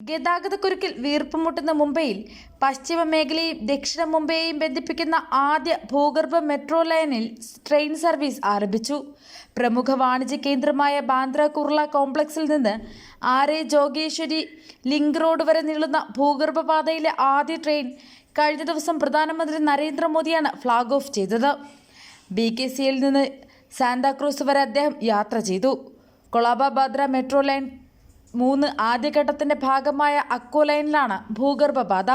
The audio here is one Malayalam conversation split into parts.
ഗതാഗതക്കുരുക്കിൽ വീർപ്പുമുട്ടുന്ന മുംബൈയിൽ പശ്ചിമ മേഖലയും ദക്ഷിണ മുംബൈയെയും ബന്ധിപ്പിക്കുന്ന ആദ്യ ഭൂഗർഭ മെട്രോ ലൈനിൽ ട്രെയിൻ സർവീസ് ആരംഭിച്ചു. പ്രമുഖ വാണിജ്യ കേന്ദ്രമായ ബാന്ദ്ര കുർള കോംപ്ലക്സിൽ നിന്ന് ആരെ ജോഗേശ്വരി ലിങ്ക് റോഡ് വരെ നീളുന്ന ഭൂഗർഭപാതയിലെ ആദ്യ ട്രെയിൻ കഴിഞ്ഞ ദിവസം പ്രധാനമന്ത്രി നരേന്ദ്രമോദിയാണ് ഫ്ളാഗ് ഓഫ് ചെയ്തത്. ബി കെ സിയിൽ നിന്ന് സാന്താക്രൂസ് വരെ അദ്ദേഹം യാത്ര ചെയ്തു. കൊളാബ ബാദ്ര മെട്രോ ലൈൻ മൂന്ന് ആദ്യഘട്ടത്തിന്റെ ഭാഗമായ അക്കോ ലൈനിലാണ് ഭൂഗർഭപാത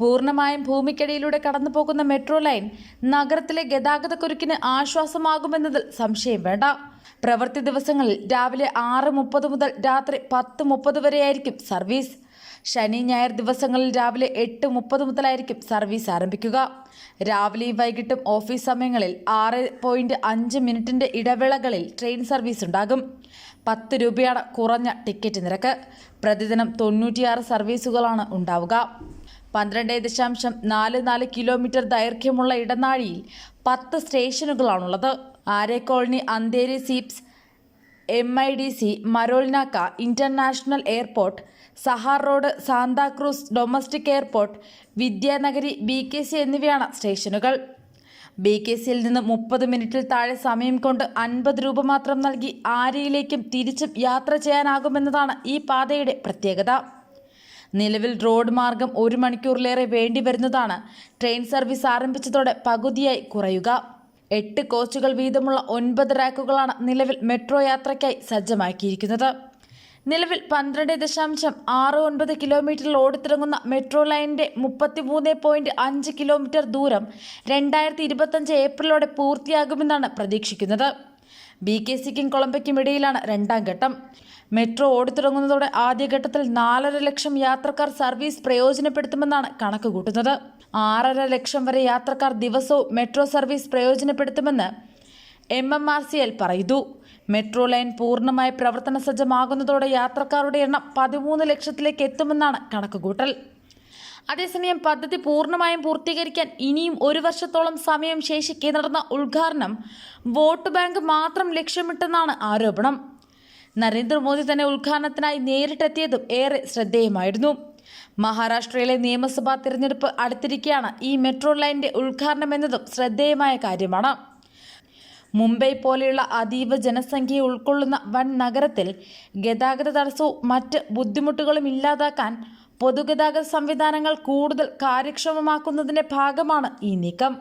പൂർണമായും ഭൂമിക്കടിയിലൂടെ കടന്നുപോകുന്ന മെട്രോ ലൈൻ നഗരത്തിലെ ഗതാഗതക്കുരുക്കിന് ആശ്വാസമാകുമെന്നതിൽ സംശയം വേണ്ട. പ്രവൃത്തി ദിവസങ്ങളിൽ രാവിലെ ആറ് മുപ്പത് മുതൽ രാത്രി പത്ത് മുപ്പത് വരെയായിരിക്കും സർവീസ്. ശനി ഞായർ ദിവസങ്ങളിൽ രാവിലെ എട്ട് മുപ്പത് മുതലായിരിക്കും സർവീസ് ആരംഭിക്കുക. രാവിലെയും വൈകിട്ടും ഓഫീസ് സമയങ്ങളിൽ ആറ് പോയിന്റ് അഞ്ച് മിനിറ്റിന്റെ ഇടവേളകളിൽ ട്രെയിൻ സർവീസ് ഉണ്ടാകും. പത്ത് രൂപയാണ് കുറഞ്ഞ ടിക്കറ്റ് നിരക്ക്. പ്രതിദിനം തൊണ്ണൂറ്റിയാറ് സർവീസുകളാണ് ഉണ്ടാവുക. പന്ത്രണ്ട് ദശാംശം നാല് നാല് കിലോമീറ്റർ ദൈർഘ്യമുള്ള ഇടനാഴിയിൽ പത്ത് സ്റ്റേഷനുകളാണുള്ളത്. Aarey colony Andheri SEEPZ M I D C Marol Naka international airport Sahar road Santacruz domestic airport Vidyanagari B K C എന്നിവയാണ് സ്റ്റേഷനുകൾ. ബി കെ സിയിൽ നിന്ന് മുപ്പത് മിനിറ്റിൽ താഴെ സമയം കൊണ്ട് അൻപത് രൂപ മാത്രം നൽകി ആര്യയിലേക്കും തിരിച്ചും യാത്ര ചെയ്യാനാകുമെന്നതാണ് ഈ പാതയുടെ പ്രത്യേകത. നിലവിൽ റോഡ് മാർഗം ഒരു മണിക്കൂറിലേറെ വേണ്ടി വരുന്നതാണ് ട്രെയിൻ സർവീസ് ആരംഭിച്ചതോടെ പകുതിയായി കുറയുക. എട്ട് കോച്ചുകൾ വീതമുള്ള ഒൻപത് റാക്കുകളാണ് നിലവിൽ മെട്രോ യാത്രയ്ക്കായി സജ്ജമാക്കിയിരിക്കുന്നത്. നിലവിൽ പന്ത്രണ്ട് ദശാംശം ആറ് ഒൻപത് കിലോമീറ്ററിൽ ഓടിത്തിറങ്ങുന്ന മെട്രോ ലൈനിന്റെ മുപ്പത്തിമൂന്ന് പോയിന്റ് അഞ്ച് കിലോമീറ്റർ ദൂരം രണ്ടായിരത്തി ഇരുപത്തഞ്ച് ഏപ്രിലോടെ പൂർത്തിയാകുമെന്നാണ് പ്രതീക്ഷിക്കുന്നത്. ബി കെ സിക്കും കൊളംബയ്ക്കും ഇടയിലാണ് രണ്ടാം ഘട്ടം. മെട്രോ ഓടിത്തുടങ്ങുന്നതോടെ ആദ്യഘട്ടത്തിൽ നാലര ലക്ഷം യാത്രക്കാർ സർവീസ് പ്രയോജനപ്പെടുത്തുമെന്നാണ് കണക്ക് കൂട്ടുന്നത് ആറര ലക്ഷം വരെ യാത്രക്കാർ ദിവസവും metro service പ്രയോജനപ്പെടുത്തുമെന്ന് M M R C L പറയുന്നു. മെട്രോ ലൈൻ പൂർണമായി പ്രവർത്തന സജ്ജമാകുന്നതോടെ യാത്രക്കാരുടെ എണ്ണം പതിമൂന്ന് ലക്ഷത്തിലേക്ക് എത്തുമെന്നാണ് കണക്കുകൂട്ടൽ. അതേസമയം പദ്ധതി പൂർണമായും പൂർത്തീകരിക്കാൻ ഇനിയും ഒരു വർഷത്തോളം സമയം ശേഷിക്കെ നടന്ന ഉദ്ഘാടനം വോട്ട് ബാങ്ക് മാത്രം ലക്ഷ്യമിട്ടെന്നാണ് ആരോപണം. നരേന്ദ്രമോദി തന്നെ ഉദ്ഘാടനത്തിനായി നേരിട്ടെത്തിയതും ഏറെ ശ്രദ്ധേയമായിരുന്നു. മഹാരാഷ്ട്രയിലെ നിയമസഭാ തിരഞ്ഞെടുപ്പ് അടുത്തിരിക്കെയാണ് ഈ മെട്രോ ലൈനിന്റെ ഉദ്ഘാടനം എന്നതും ശ്രദ്ധേയമായ കാര്യമാണ്. മുംബൈ പോലെയുള്ള അതീവ ജനസംഖ്യയെ ഉൾക്കൊള്ളുന്ന വൻ നഗരത്തിൽ ഗതാഗത തടസ്സവും മറ്റ് ബുദ്ധിമുട്ടുകളും ഇല്ലാതാക്കാൻ പൊതുഗതാഗത സംവിധാനങ്ങൾ കൂടുതൽ കാര്യക്ഷമമാക്കുന്നതിന്റെ ഭാഗമാണ് ഈ നീക്കം.